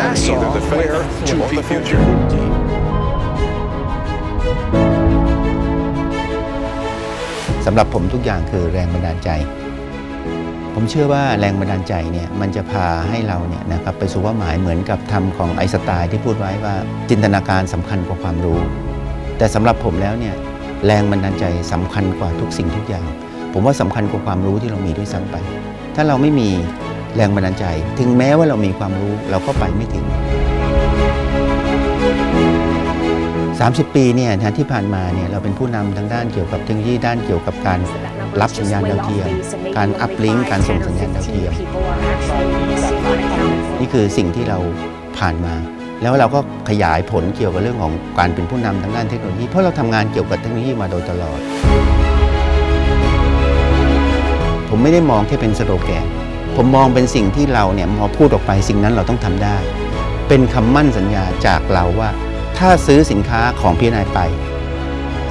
Nassau, either the where faith to or the people future. สำหรับผมทุกอย่างคือแรงบันดาลใจ ผมเชื่อว่าแรงบันดาลใจเนี่ยมันจะพาให้เราเนี่ยนะครับไปสู่เป้าหมายเหมือนกับธรรมของไอน์สไตล์ที่พูดไว้ว่าจินตนาการสำคัญกว่าความรู้ แต่สำหรับผมแล้วเนี่ยแรงบันดาลใจสำคัญกว่าทุกสิ่งทุกอย่าง ผมว่าสำคัญกว่าความรู้ที่เรามีด้วยซ้ำไป ถ้าเราไม่มี แรงบันดาลใจ ถึงแม้ว่าเรามีความรู้เราก็ไปไม่ถึง 30 ปีเนี่ยนะที่ผ่านมาเนี่ยเราเป็นผู้นำทางด้านเกี่ยวกับเทคโนโลยีด้านเกี่ยวกับการรับสัญญาณดาวเทียม การอัพลิงก์การส่งสัญญาณดาวเทียม นี่คือสิ่งที่เราผ่านมา แล้วเราก็ขยายผลเกี่ยวกับเรื่องของการเป็นผู้นำทางด้านเทคโนโลยี เพราะเราทำงานเกี่ยวกับเทคโนโลยีมาโดยตลอด ผมไม่ได้มองแค่เป็นสโลแกน ผมมองเป็นสิ่งที่เราเนี่ยพอพูดออกไปสิ่งนั้นเราต้องทำได้ เป็นคำมั่นสัญญาจากเราว่า ถ้าซื้อสินค้าของพี่นายไป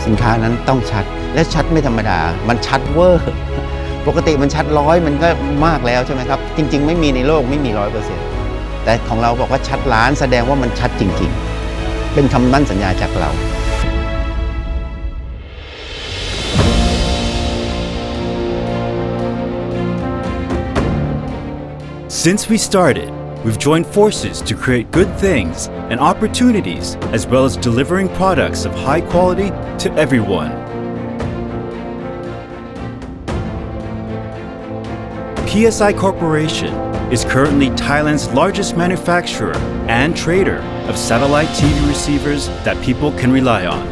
สินค้านั้นต้องชัดและชัดไม่ธรรมดา มันชัดเวอร์ปกติมันชัดร้อยมันก็มากแล้วใช่ไหมครับ จริง ๆ ไม่มีในโลกไม่มีร้อยเปอร์เซ็นต์แต่ของเราบอกว่าชัดล้านแสดงว่ามันชัดจริง ๆ เป็นคำมั่นสัญญาจากเรา Since we started, we've joined forces to create good things and opportunities, as well as delivering products of high quality to everyone. PSI Corporation is currently Thailand's largest manufacturer and trader of satellite TV receivers that people can rely on.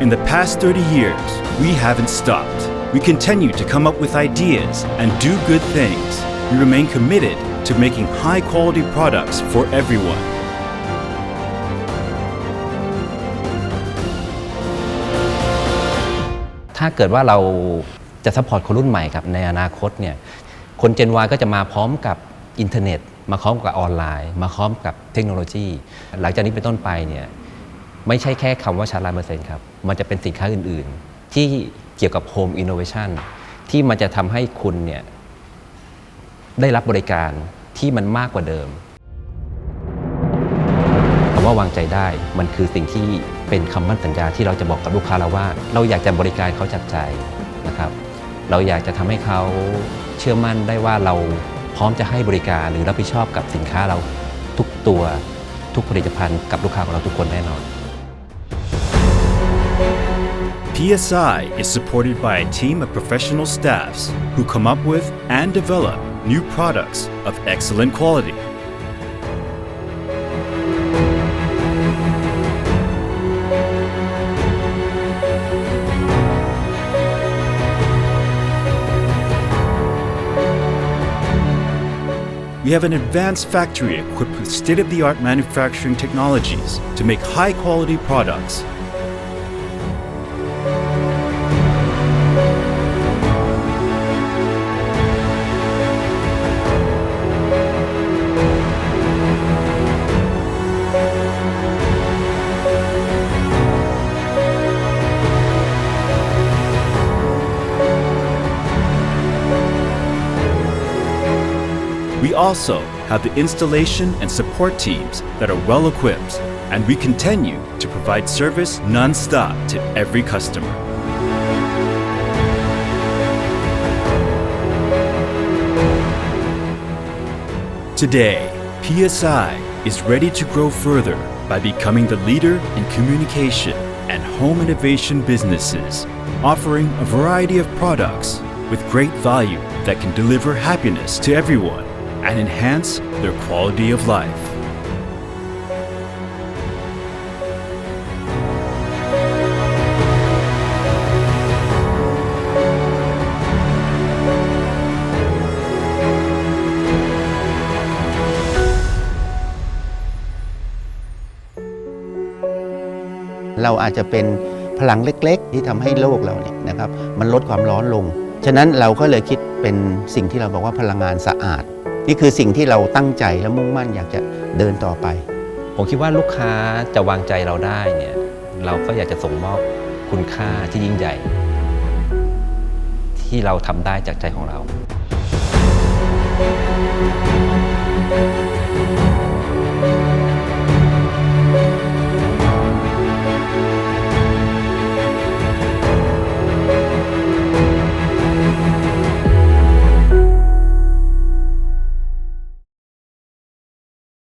In the past 30 years, we haven't stopped. We continue to come up with ideas and do good things. We remain committed to making high quality products for everyone. ถ้าเกิดว่าเราจะซัพพอร์ตคนรุ่นใหม่ครับในอนาคตเนี่ยคนเจน Y ก็จะมาพร้อมกับอินเทอร์เน็ต มาพร้อมกับออนไลน์ มาพร้อมกับเทคโนโลยี หลังจากนี้เป็นต้นไปเนี่ยไม่ใช่แค่คำว่าชาร์จร้อยเปอร์เซ็นต์ครับ มันจะเป็นสินค้าอื่น ๆ ที่ เกี่ยวกับโฮมอินโนเวชันที่มันจะทำให้คุณเนี่ยได้รับบริการที่มันมากกว่าเดิมคำว่าวางใจได้มันคือสิ่งที่เป็นคำมั่นสัญญาที่เราจะบอกกับลูกค้าเราว่า เราอยากจะบริการเขาจากใจนะครับ เราอยากจะทำให้เขาเชื่อมั่นได้ว่าเราพร้อมจะให้บริการหรือรับผิดชอบกับสินค้าเราทุกตัวทุกผลิตภัณฑ์กับลูกค้าของเราทุกคนแน่นอน PSI is supported by a team of professional staffs who come up with and develop new products of excellent quality. We have an advanced factory equipped with state of the art manufacturing technologies to make high quality products also have the installation and support teams that are well equipped, and we continue to provide service non-stop to every customer. Today, PSI is ready to grow further by becoming the leader in communication and home innovation businesses, offering a variety of products with great value that can deliver happiness to everyone and enhance their quality of life. เราอาจจะเป็นพลังเล็ก ๆ ที่ทำให้โลกเราเนี่ยนะครับมันลดความร้อนลง ฉะนั้นเราก็เลยคิดเป็นสิ่งที่เราบอกว่าพลังงานสะอาด นี่คือสิ่งที่เราตั้งใจและมุ่งมั่นอยากจะเดินต่อไป ผมคิดว่าลูกค้าจะวางใจเราได้เนี่ยเราก็อยากจะส่งมอบคุณค่าที่ยิ่งใหญ่ ที่เราทำได้จากใจของเรา